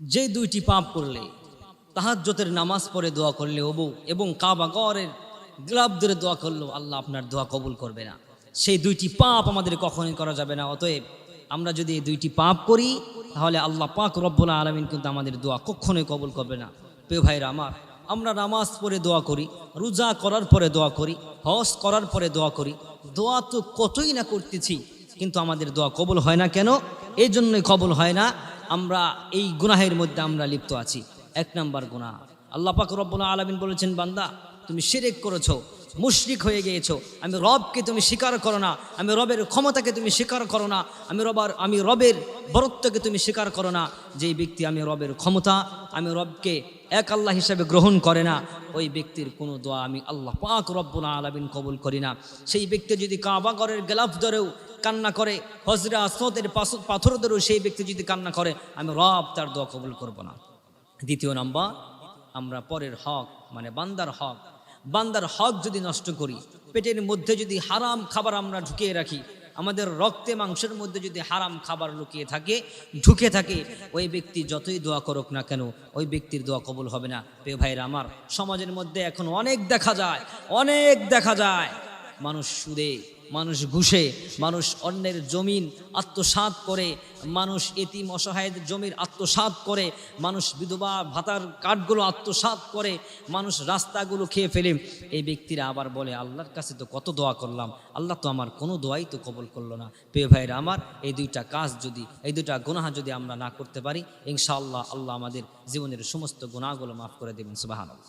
যে দুইটি পাপ করলে তাহাজ্জতের নামাজ পড়ে দোয়া করলে ওবু এবং কাবা গড়ের গ্লাব ধরে দোয়া করলেও আল্লাহ আপনার দোয়া কবুল করবে না। সেই দুইটি পাপ আমাদের কখনোই করা যাবে না। অতএব আমরা যদি এই দুইটি পাপ করি, তাহলে আল্লাহ পাক রব্বুল আলমিন কিন্তু আমাদের দোয়া কখনোই কবুল করবে না। প্রিয় ভাইরা আমার, আমরা নামাজ পড়ে দোয়া করি, রোজা করার পরে দোয়া করি, হজ করার পরে দোয়া করি, দোয়া তো কতই না করতেছি, কিন্তু আমাদের দোয়া কবুল হয় না কেন? এই জন্যই কবুল হয় না। আমরা এই গুনাহের মধ্যে আমরা লিপ্ত আছি। এক নাম্বার গুনাহ। আল্লাহ পাক রব্বুল আলমিন বলেছেন, বান্দা, তুমি শিরেক করেছ, মুশরিক হয়ে গিয়েছো। আমি রবকে তুমি স্বীকার করো না, আমি রবের ক্ষমতাকে তুমি স্বীকার করো না, আমি রবার, আমি রবের বরত্বকে তুমি স্বীকার করো না। যেই ব্যক্তি আমি রবের ক্ষমতা, আমি রবকে এক আল্লাহ হিসাবে গ্রহণ করে না, ওই ব্যক্তির কোনো দোয়া আমি আল্লাহ পাক রব্বুল আলমিন কবুল করি না। সেই ব্যক্তি যদি কাবাগরের গেলাফ ধরেও কান্না করে হজরা আসতের পাথর ধরেও সেই ব্যক্তি যদি কান্না করে, আমি রব তার দোয়া কবুল করব না। দ্বিতীয় নম্বর, আমরা পরের হক মানে বান্দার হক। বান্দার হক যদি নষ্ট করি, পেটের মধ্যে যদি হারাম খাবার আমরা ঢুকিয়ে রাখি, আমাদের রক্তে, মাংসের মধ্যে যদি হারাম খাবার লুকিয়ে থাকে, ঢুকে থাকে, ওই ব্যক্তি যতই দোয়া করুক না কেন, ওই ব্যক্তির দোয়া কবুল হবে না। প্রিয় ভাইরা আমার, সমাজের মধ্যে এখন অনেক দেখা যায়, অনেক দেখা যায়, মানুষ সুদে মানুষ ঘুষে, মানুষ অন্যের জমিন আত্মসাৎ করে, মানুষ এতিম অসহায়দের জমির আত্মসাৎ করে, মানুষ বিধবা ভাতার কাঠগুলো আত্মসাৎ করে, মানুষ রাস্তাগুলো খেয়ে ফেলে। এই ব্যক্তিরা আবার বলে, আল্লাহর কাছে তো কত দোয়া করলাম। আল্লাহ তো আমার কোনো দোয়াই তো কবল করল না। প্রিয় ভাইরা আমার, এই দুইটা কাজ যদি, এই দুইটা গুনাহ যদি আমরা না করতে পারি, ইনশাআল্লাহ আল্লাহ আমাদের জীবনের সমস্ত গুণাগুলো মাফ করে দেবেন। সুবাহান